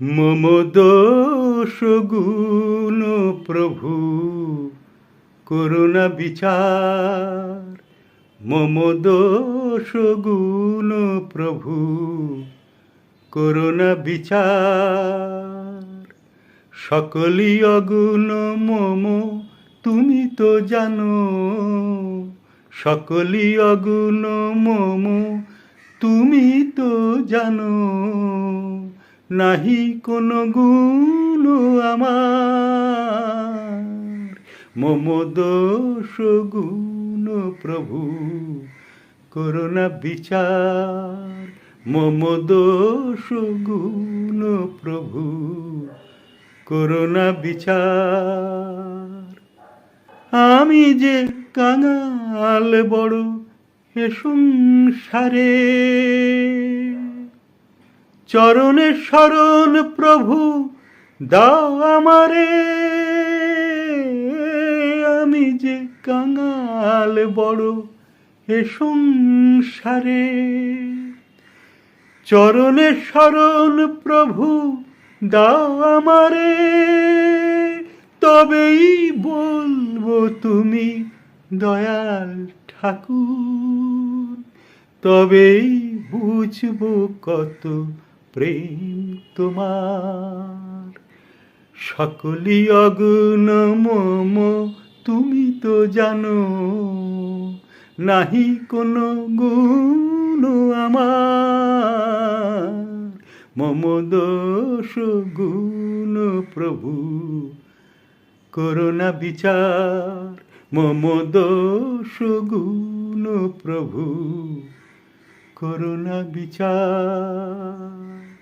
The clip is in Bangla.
মম দোষ গুণ প্রভু করুণা বিচার মম দোষ গুণ প্রভু করুণা বিচার সকলি অগুণ মম তুমি তো জানো সকলি অগুণ মম তুমি তো জানো নাহি কোন গুণ আমার। মম দোষ গুণ প্রভু, করোনা বিচার। মম দোষ গুণ প্রভু, করোনা বিচার। আমি যে কাঙাল বড়, এ সংসারে চরণে শরণ প্রভু, দাও আমারে। আমি যে কাঙাল বড় এ সংসারে। চরণে শরণ প্রভু, দাও আমারে। তবেই বলব তুমি দয়াল ঠাকুর। তবেই বুঝব কত প্রেম তোমার। সকলি অগুণ মম, তুমি তো জানো, নাহি কোনো গুণ আমার। মম দোষ গুণ প্রভু করোনা বিচার। মম দোষ গুণ প্রভু করুণা বিচার।